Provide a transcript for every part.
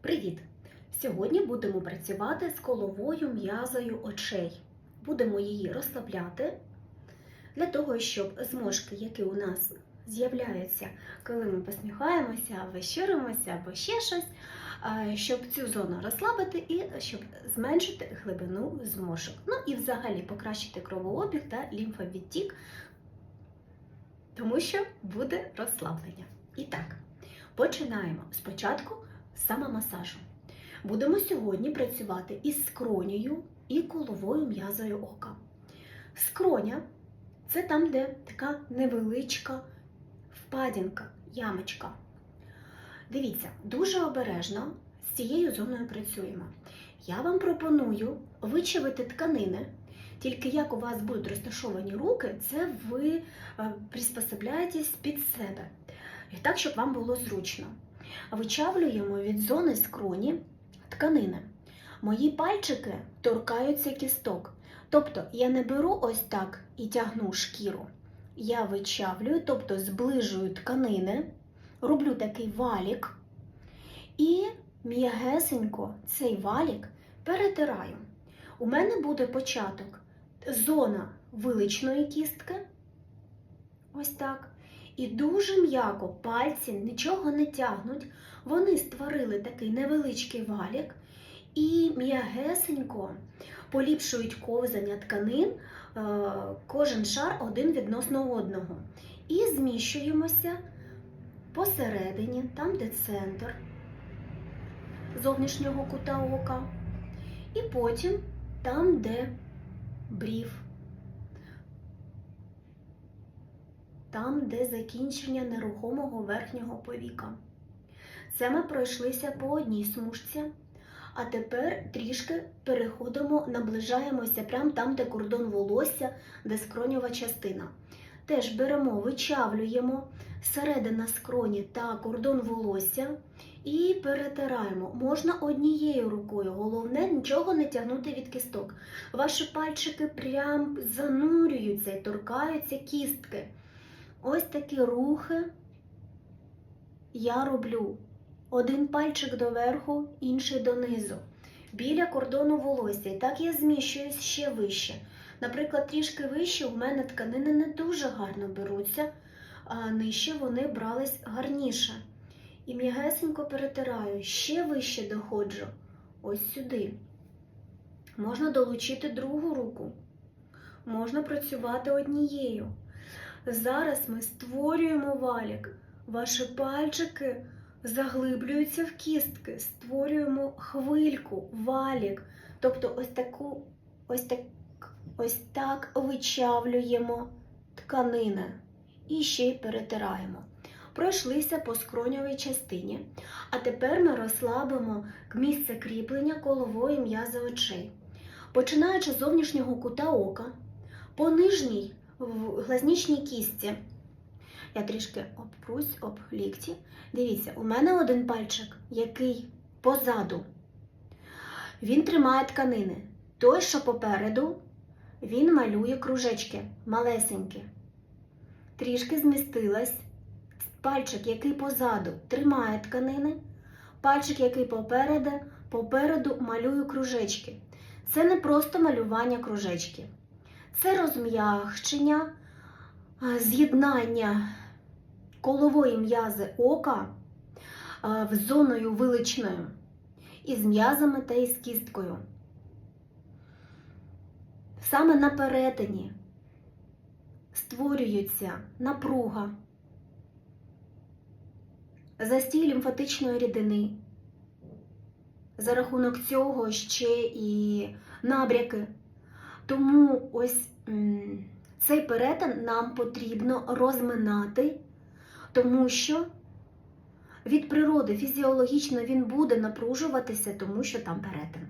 Привіт! Сьогодні будемо працювати з коловою м'язою очей. Будемо її розслабляти для того, щоб зморшки, які у нас з'являються, коли ми посміхаємося, або щиримося, або ще щось, щоб цю зону розслабити і щоб зменшити глибину зморшок. Ну і взагалі покращити кровообіг та лімфовідтік, тому що буде розслаблення. І так, починаємо спочатку з самомасажу. Будемо сьогодні працювати із скронею і коловою м'язою ока. Скроня це там, де така невеличка впадінка, ямочка. Дивіться, дуже обережно з цією зоною працюємо. Я вам пропоную вичавити тканини. Тільки як у вас будуть розташовані руки, це ви е, приспособляєтесь під себе. І так, щоб вам було зручно. Вичавлюємо від зони скроні тканини. Мої пальчики торкаються кісток. Тобто я не беру ось так і тягну шкіру. Я вичавлюю, тобто зближую тканини, роблю такий валік і м'ягесенько цей валік перетираю. У мене буде початок зона виличної кістки. Ось так. І дуже м'яко пальці нічого не тягнуть. Вони створили такий невеличкий валік і м'ягесенько поліпшують ковзання тканин, е, кожен шар один відносно одного. І зміщуємося посередині, там, де центр зовнішнього кута ока, і потім там, де брів. Там, де закінчення нерухомого верхнього повіка. Це ми пройшлися по одній смужці, а тепер трішки переходимо, наближаємося прямо там, де кордон волосся, де скроньова частина. Теж беремо, вичавлюємо середина скроні та кордон волосся і перетираємо. Можна однією рукою, головне нічого не тягнути від кісток. Ваші пальчики прям занурюються і торкаються кістки. Ось такі рухи я роблю. Один пальчик доверху, інший донизу. Біля кордону волосся. І так я зміщуюсь ще вище. Наприклад, трішки вище у мене тканини не дуже гарно беруться, а нижче вони брались гарніше. І м'ягесенько перетираю, ще вище доходжу. Ось сюди. Можна долучити другу руку. Можна працювати однією. Зараз ми створюємо валік. Ваші пальчики заглиблюються в кістки, створюємо хвильку, валік. Тобто ось таку, ось так, ось так вичавлюємо тканини і ще й перетираємо. Пройшлися по скроньовій частині, а тепер ми розслабимо місце кріплення колової м'язи очей. Починаючи з зовнішнього кута ока, по нижній в глазнічній кістці. Я трішки обпрусь об лікті. Дивіться, у мене один пальчик, який позаду. Він тримає тканини. Той, що попереду, він малює кружечки малесенькі. Трішки змістилась. Пальчик, який позаду, тримає тканини. Пальчик, який попереду, попереду малює кружечки. Це не просто малювання кружечків. Це розм'ягчення, з'єднання колової м'язи ока в зоною виличною із м'язами та із кісткою. Саме на перетині створюється напруга, застій лімфатичної рідини. За рахунок цього ще і набряки. Тому ось цей перетин нам потрібно розминати, тому що від природи фізіологічно він буде напружуватися, тому що там перетин.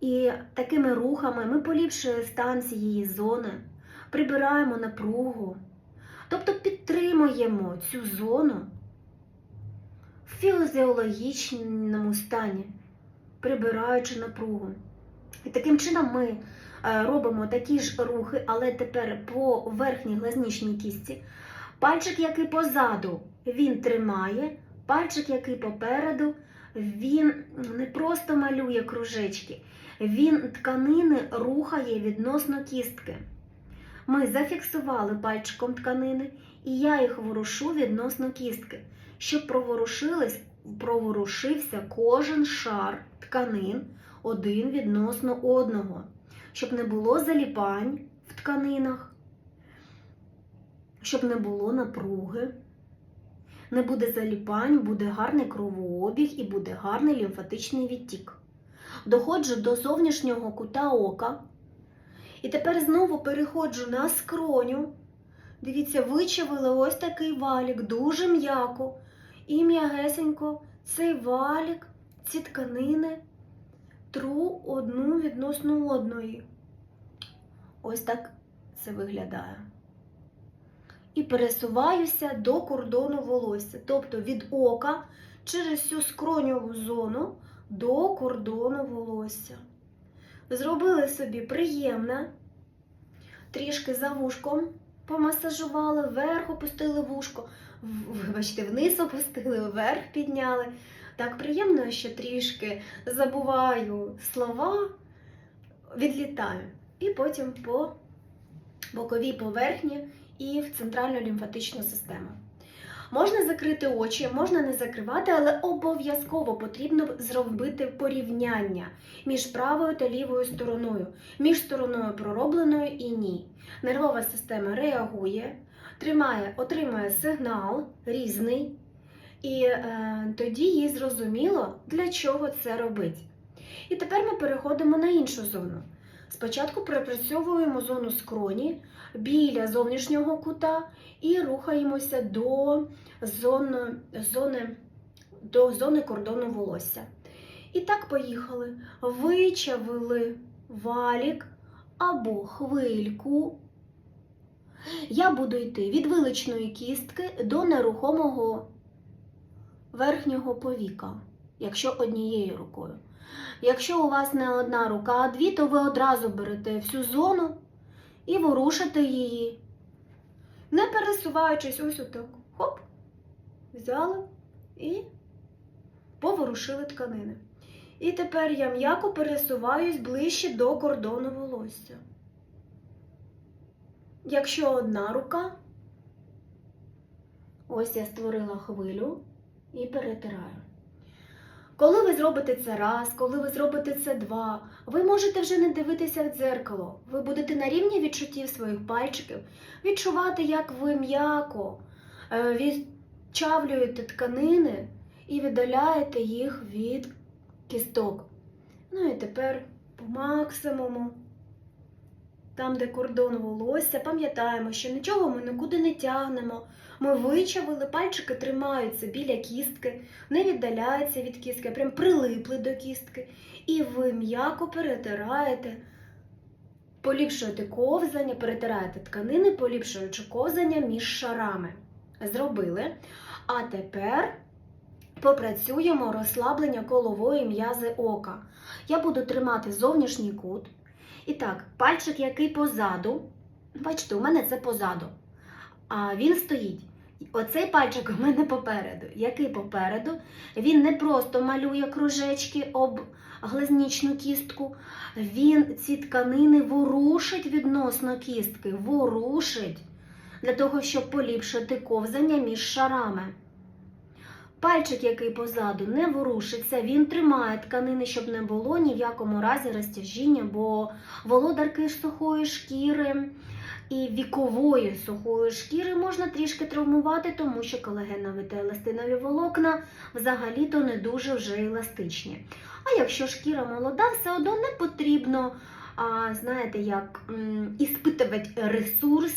І такими рухами ми поліпшуємо стан цієї зони, прибираємо напругу, тобто підтримуємо цю зону в фізіологічному стані, прибираючи напругу. І таким чином ми е, робимо такі ж рухи, але тепер по верхній глазнічній кістці. Пальчик, який позаду, він тримає, пальчик, який попереду, він не просто малює кружечки, він тканини рухає відносно кістки. Ми зафіксували пальчиком тканини, і я їх ворушу відносно кістки, щоб проворушився кожен шар тканин один відносно одного, щоб не було заліпань в тканинах, щоб не було напруги. Не буде заліпань, буде гарний кровообіг і буде гарний лімфатичний відтік. Доходжу до зовнішнього кута ока. І тепер знову переходжу на скроню. Дивіться, вичавили ось такий валік, дуже м'яко. І м'ягесенько цей валік, ці тканини тру одну відносно одної. Ось так це виглядає. І пересуваюся до кордону волосся, тобто від ока через всю скроньову зону до кордону волосся. Зробили собі приємне, трішки за вушком помасажували, вверх опустили вушко, вибачте, вниз опустили, вверх підняли. Так приємно, що трішки забуваю слова, відлітаю. І потім по боковій поверхні і в центральну лімфатичну систему. Можна закрити очі, можна не закривати, але обов'язково потрібно зробити порівняння між правою та лівою стороною, між стороною проробленою і ні. Нервова система реагує, тримає, отримує сигнал різний, і е, тоді їй зрозуміло, для чого це робить. І тепер ми переходимо на іншу зону. Спочатку пропрацьовуємо зону скроні біля зовнішнього кута і рухаємося до зони, зони, до зони кордону волосся. І так поїхали. Вичавили валік або хвильку. Я буду йти від виличної кістки до нерухомого верхнього повіка, якщо однією рукою. Якщо у вас не одна рука, а дві, то ви одразу берете всю зону і ворушите її, не пересуваючись ось отак. Хоп, взяли і поворушили тканини. І тепер я м'яко пересуваюсь ближче до кордону волосся. Якщо одна рука, ось я створила хвилю і перетираю. Коли ви зробите це раз, коли ви зробите це два, ви можете вже не дивитися в дзеркало. Ви будете на рівні відчуттів своїх пальчиків, відчувати, як ви м'яко е, відчавлюєте тканини і віддаляєте їх від кісток. Ну і тепер по максимуму, там, де кордон волосся, пам'ятаємо, що нічого ми нікуди не тягнемо. Ми вичавили, пальчики тримаються біля кістки, не віддаляються від кістки, а прям прилипли до кістки. І ви м'яко перетираєте, поліпшуєте ковзання, перетираєте тканини, поліпшуючи ковзання між шарами. Зробили. А тепер попрацюємо розслаблення колової м'язи ока. Я буду тримати зовнішній кут. І так, пальчик, який позаду, бачите, у мене це позаду. А він стоїть. Оцей пальчик у мене попереду. Який попереду? Він не просто малює кружечки об глазнічну кістку, він ці тканини ворушить відносно кістки, ворушить для того, щоб поліпшити ковзання між шарами. Пальчик, який позаду, не ворушиться, він тримає тканини, щоб не було ні в якому разі розтяжіння, бо володарки сухої шкіри і вікової сухої шкіри можна трішки травмувати, тому що колагенові та еластинові волокна взагалі-то не дуже вже еластичні. А якщо шкіра молода, все одно не потрібно, а, знаєте, як іспитувати ресурс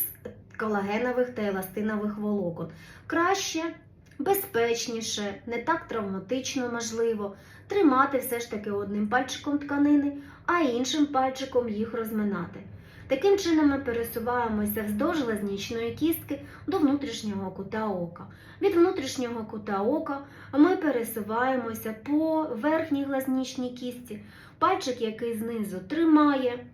колагенових та еластинових волокон. Краще, безпечніше, не так травматично можливо, тримати все ж таки одним пальчиком тканини, а іншим пальчиком їх розминати. Таким чином ми пересуваємося вздовж лазнічної кістки до внутрішнього кута ока. Від внутрішнього кута ока ми пересуваємося по верхній глазнічній кістці. Пальчик, який знизу тримає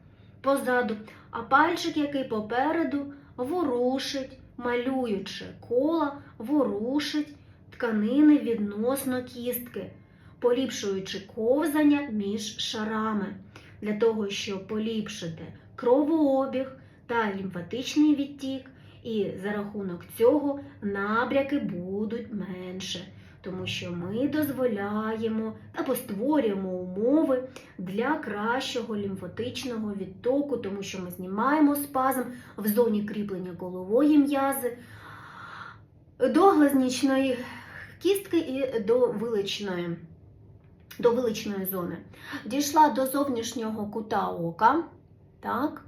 позаду, а пальчик, який попереду ворушить, малюючи кола, ворушить тканини відносно кістки. поліпшуючи ковзання між шарами, для того, щоб поліпшити кровообіг та лімфатичний відтік, і за рахунок цього набряки будуть менше, тому що ми дозволяємо або створюємо умови для кращого лімфатичного відтоку, тому що ми знімаємо спазм в зоні кріплення голової м'язи до глазнічної кістки і до виличної, до виличної зони. Дійшла до зовнішнього кута ока. Так.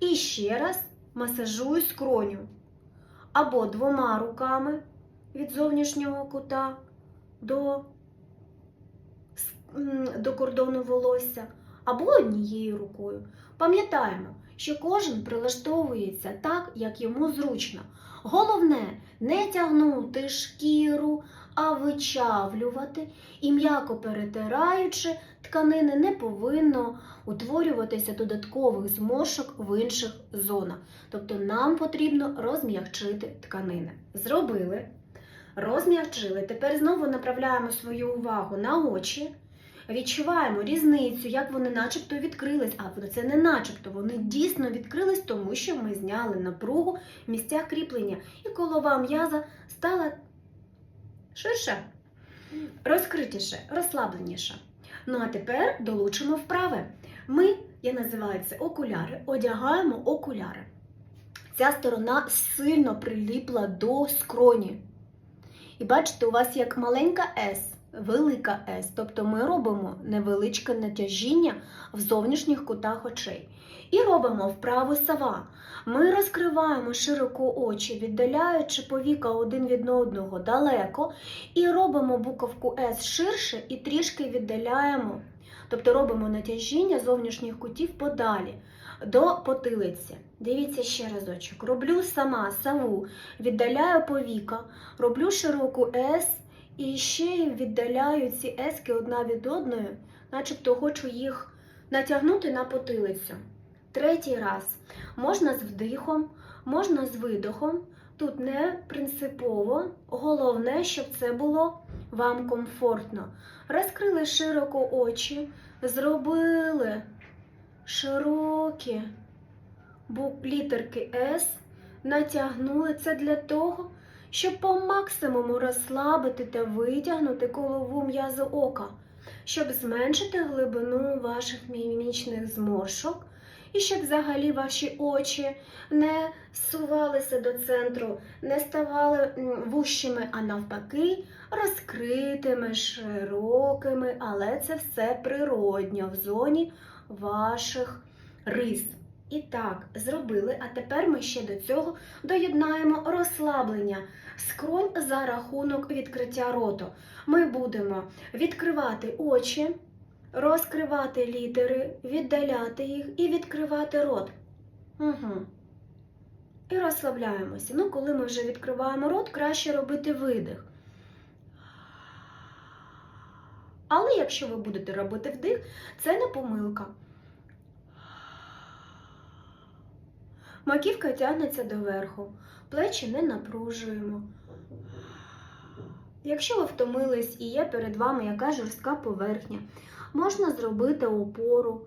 І ще раз масажую скроню. Або двома руками від зовнішнього кута до, до кордону волосся, або однією рукою. Пам'ятаємо, що кожен прилаштовується так, як йому зручно. Головне не тягнути шкіру, а вичавлювати і м'яко перетираючи, тканини не повинно утворюватися додаткових зморшок в інших зонах. Тобто нам потрібно розм'якчити тканини. Зробили, розм'якчили. Тепер знову направляємо свою увагу на очі. Відчуваємо різницю, як вони начебто відкрились, а це не начебто, вони дійсно відкрились, тому що ми зняли напругу в місцях кріплення, і колова м'яза стала ширше, розкритіше, розслабленіше. Ну а тепер долучимо вправи. Ми, я називаю це окуляри, одягаємо окуляри. Ця сторона сильно приліпла до скроні. І бачите, у вас як маленька С, велика С. Тобто ми робимо невеличке натяжіння в зовнішніх кутах очей. І робимо вправу сава. Ми розкриваємо широко очі, віддаляючи повіка один від одного далеко, і робимо буковку С ширше і трішки віддаляємо. Тобто робимо натяжіння зовнішніх кутів подалі до потилиці. Дивіться ще разочок. Роблю сама саву, віддаляю повіка, роблю широку С і ще віддаляю ці ески одна від одної, начебто хочу їх натягнути на потилицю. Третій раз. Можна з вдихом, можна з видохом. Тут не принципово. Головне, щоб це було вам комфортно. Розкрили широко очі, зробили широкі літерки С, натягнули це для того, щоб по максимуму розслабити та витягнути голову м'язу ока, щоб зменшити глибину ваших мімічних зморшок. І щоб взагалі ваші очі не сувалися до центру, не ставали вущими, а навпаки, розкритими, широкими, але це все природньо в зоні ваших рис. І так, зробили, а тепер ми ще до цього доєднаємо розслаблення скронь за рахунок відкриття роту. Ми будемо відкривати очі, розкривати літери, віддаляти їх і відкривати рот. Угу. І розслабляємося. Ну, коли ми вже відкриваємо рот, краще робити видих. Але якщо ви будете робити вдих, це не помилка. Маківка тягнеться доверху, плечі не напружуємо. Якщо ви втомились і є перед вами яка жорстка поверхня, можна зробити опору.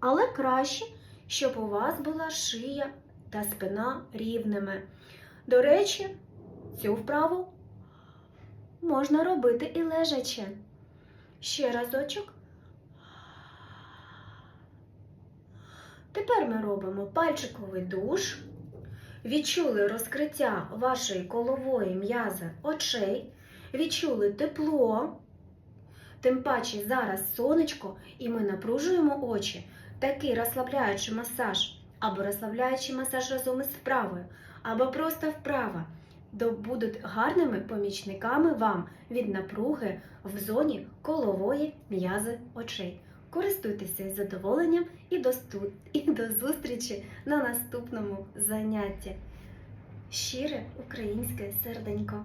Але краще, щоб у вас була шия та спина рівними. До речі, цю вправу можна робити і лежачи. Ще разочок. Тепер ми робимо пальчиковий душ. Відчули розкриття вашої колової м'язи очей, відчули тепло. Тим паче зараз сонечко, і ми напружуємо очі. Такий розслабляючий масаж, або розслабляючий масаж разом із вправою, або просто вправа, будуть гарними помічниками вам від напруги в зоні колової м'язи очей. Користуйтеся задоволенням і до, сту- і до зустрічі на наступному занятті. Щире українське серденько.